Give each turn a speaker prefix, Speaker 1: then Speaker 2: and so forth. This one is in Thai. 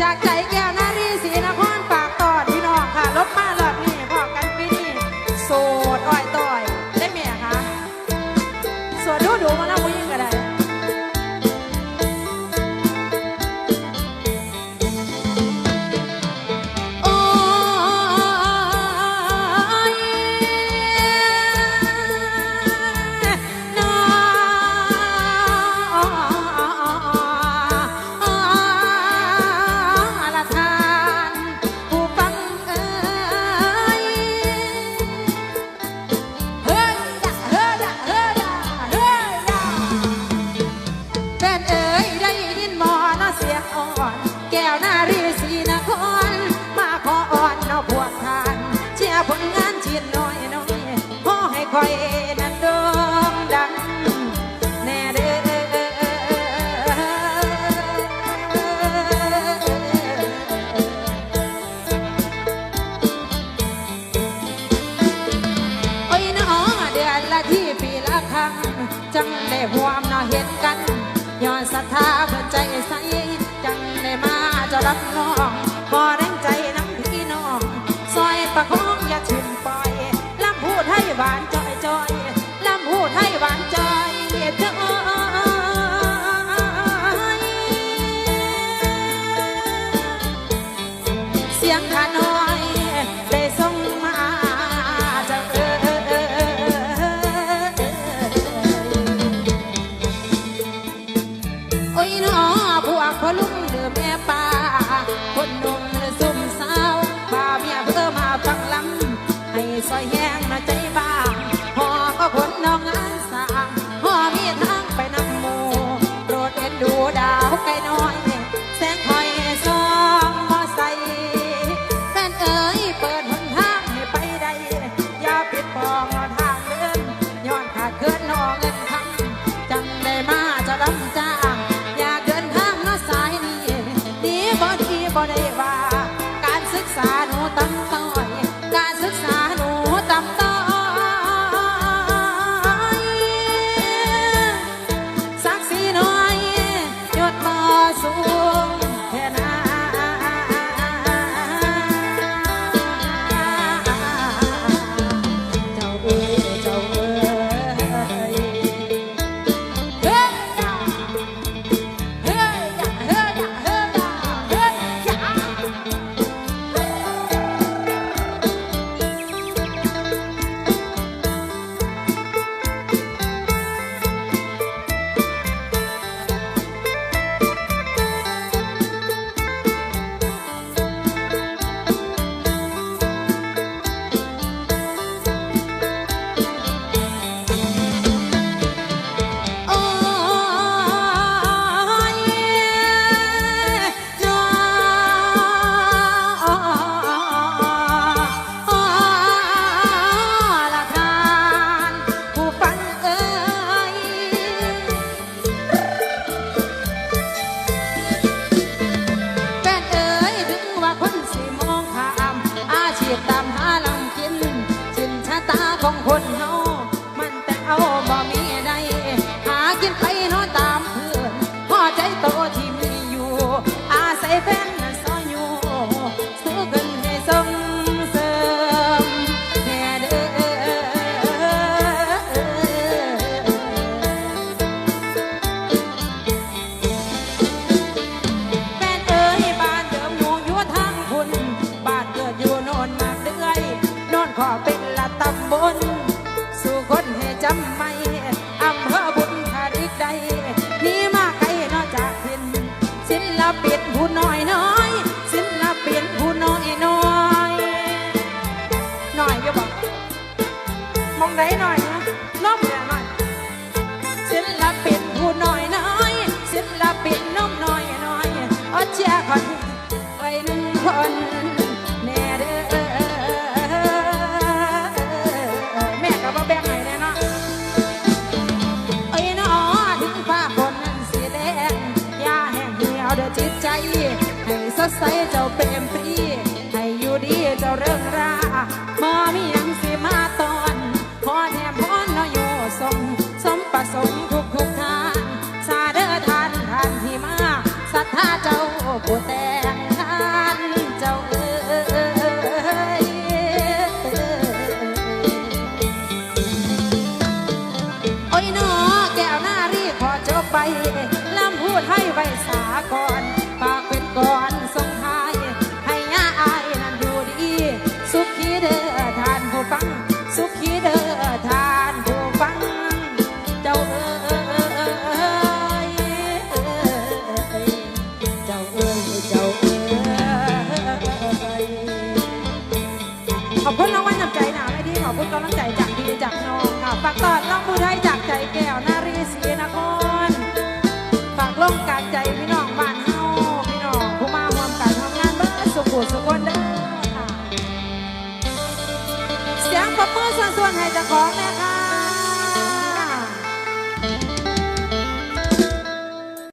Speaker 1: จากใจแก้ รัน้องขอแรงใจน้ำพี่น้อง ซอยประคองอย่าถิ่มปล่อยลำพูดให้หวานจอยจอยลำพูดให้หวานจอยเธอเสียงขานอง body, body, body. morning. ใจให้สดใสเจ้าเป็น ขอบคุณรางวัลนำใจหนาไม่ดีขอบคุณกำลังใจจากพี่จากน้องค่ะฝากตอน้องผู้ไทยจากใจแก้วนารีศรีนครฝากล่อการใจพี่น้องบ้านเฮาพี่น้องผู้มาร่วมกันทำงานเบิร์สุขุสุขนเด้ค่ะเสียงประมือส่วนให้จะขอแม่ค่ะ